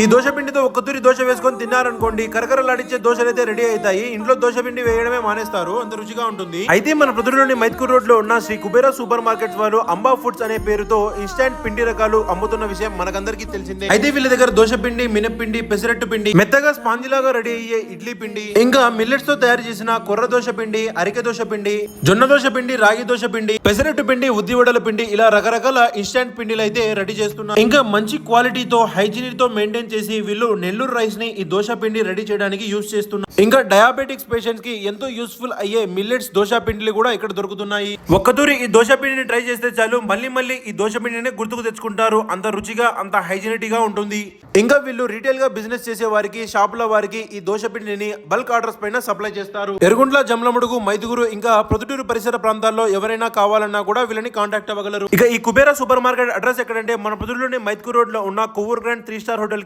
ఈ దోశ పిండితో ఒక్క తూరి దోశ వేసుకొని తిన్నారనుకోండి కరకరలాడించే దోశలు అయితే రెడీ అవుతాయి. ఇంట్లో దోశ పిండి వేయడమే మానేస్తారు అంత రుచిగా ఉంటుంది. అయితే మన ప్రొద్దులోని మైత్కూర్ రోడ్లో ఉన్న శ్రీ కుబేరా సూపర్ మార్కెట్ వాళ్ళు అంబా ఫుడ్స్ అనే పేరుతో ఇన్స్టాంట్ పిండి రకాలు అమ్ముతున్న విషయం మనకందరికీ తెలిసిందే. అయితే వీళ్ళ దగ్గర దోశ పిండి మినప్పిండి పెసరట్టు పిండి మెత్తగా స్పాంజి లాగా రెడీ అయ్యే ఇడ్లీ పిండి ఇంకా మిల్లెట్స్తో తయారు చేసిన కొర్ర దోశ పిండి అరికె దోశ పిండి జొన్న దోశ పిండి రాగి దోశ పిండి పెసరట్టు పిండి ఉద్దివడల పిండి ఇలా రకరకాల ఇన్స్టాంట్ పిండిలు అయితే రెడీ చేస్తున్నారు. ఇంకా మంచి క్వాలిటీతో హైజీనిక్తో మెయింటైన్ చేసి వీళ్ళు నెల్లూరు రైస్ని ఈ దోశ పిండి రెడీ చేయడానికి యూజ్ చేస్తున్నారు. ఇంకా డయాబెటిక్స్ పేషెంట్స్కి ఎంతో యూస్ఫుల్ అయ్యే మిల్లెట్స్ దోశ పిండిలు కూడా ఇక్కడ దొరుకుతున్నాయి. ఒక్కతూరి ఈ దోశ పిండిని ట్రై చేస్తే చాలు మళ్ళీ మళ్ళీ ఈ దోశ పిండిని గుర్తుకు తెచ్చుకుంటారు. అంత రుచిగా అంత హైజీనిక్గా ఉంటుంది. ఇంకా వీళ్ళు రీటైల్గా బిజినెస్ చేసే వారికి షాపుల వారికి ఈ దోశ పిండిని బల్క్ ఆర్డర్స్ పైన సప్లై చేస్తారు. ఎరుగుండ్ల జమ్లముడుగు మైదుగురు ఇంకా ప్రొద్దుటూరు పరిసర ప్రాంతాల్లో ఎవరైనా కావాలన్నా కూడా వీళ్ళని కాంటాక్ట్ అవ్వగలరు. ఇక ఈ కుబేరా సూపర్ మార్కెట్ అడ్రస్ ఎక్కడంటే మన ప్రొద్దుటూరులోని మైదుగురు రోడ్లో ఉన్న Kovvur grand three star hotel